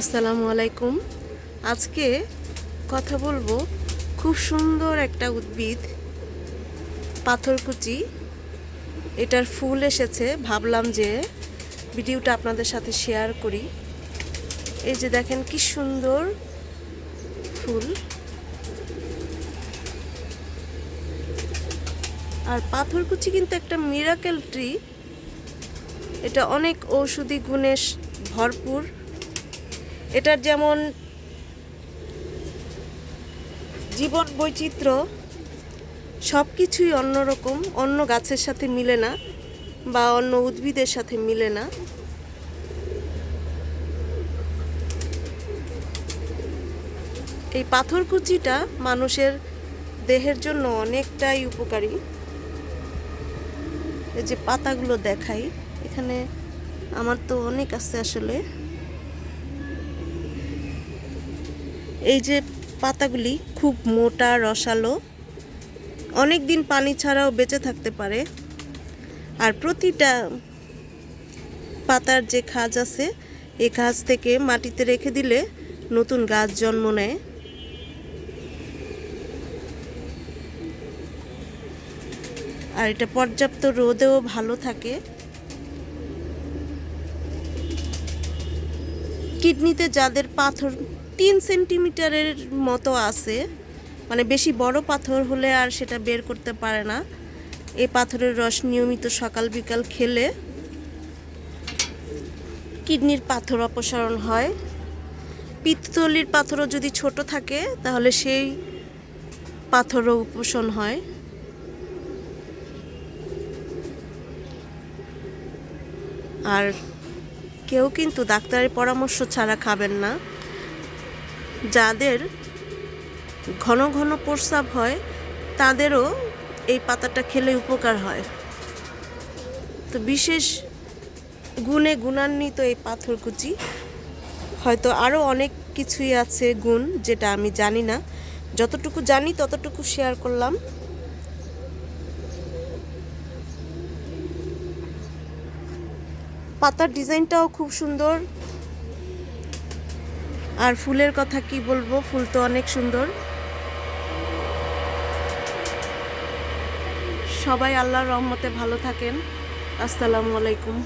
আসসালামু আলাইকুম। আজকে কথা বলব খুব সুন্দর একটা উদ্ভিদ, পাথরকুচি। এটার ফুল এসেছে। ভাবলাম যে ভিডিওটা আপনাদের সাথে শেয়ার করি। এই যে দেখেন কি সুন্দর ফুল। আর পাথরকুচি কিন্তু একটা মিরাকেল ট্রি এটা অনেক ঔষধি গুণে ভরপুর। এটার যেমন জীবন বৈচিত্র্য সব কিছুই অন্যরকম অন্য গাছের সাথে মিলে না বা অন্য উদ্ভিদের সাথে মিলে না। এই পাথরকুচিটা মানুষের দেহের জন্য অনেকটাই উপকারী। এই যে পাতাগুলো দেখাই, এখানে আমার তো অনেক আছে আসলে। এই যে পাতাগুলি খুব মোটা, রসালো অনেক দিন পানি ছাড়াও বেঁচে থাকতে পারে। আর প্রতিটা পাতার যে খাজ আছে, এই খাজ থেকে মাটিতে রেখে দিলে নতুন গাছ জন্ম নেয়। আর এটা পর্যাপ্ত রোদেও ভালো থাকে। কিডনিতে যাদের পাথর তিন সেন্টিমিটারের মতো আছে। মানে বেশি বড় পাথর হলে আর সেটা বের করতে পারে না। এই পাথরের রস নিয়মিত সকাল বিকাল খেলে কিডনির পাথর অপসারণ হয়। পিত্তলির পাথরও যদি ছোট থাকে, তাহলে সেই পাথরও উপশম হয়। আর কেউ কিন্তু ডাক্তারের পরামর্শ ছাড়া খাবেন না। যাদের ঘন ঘন প্রস্রাব হয়, তাদেরও এই পাতাটা খেলে উপকার হয়। তো বিশেষ গুণে গুণান্বিত এই পাথরকুচি হয়তো আরও অনেক কিছুই আছে গুণ যেটা আমি জানি না। যতটুকু জানি, ততটুকু শেয়ার করলাম। পাতার ডিজাইনটাও খুব সুন্দর। আর ফুলের কথা কি বলব? ফুল তো অনেক সুন্দর। সবাই আল্লাহর রহমতে ভালো থাকেন। আসসালামু আলাইকুম।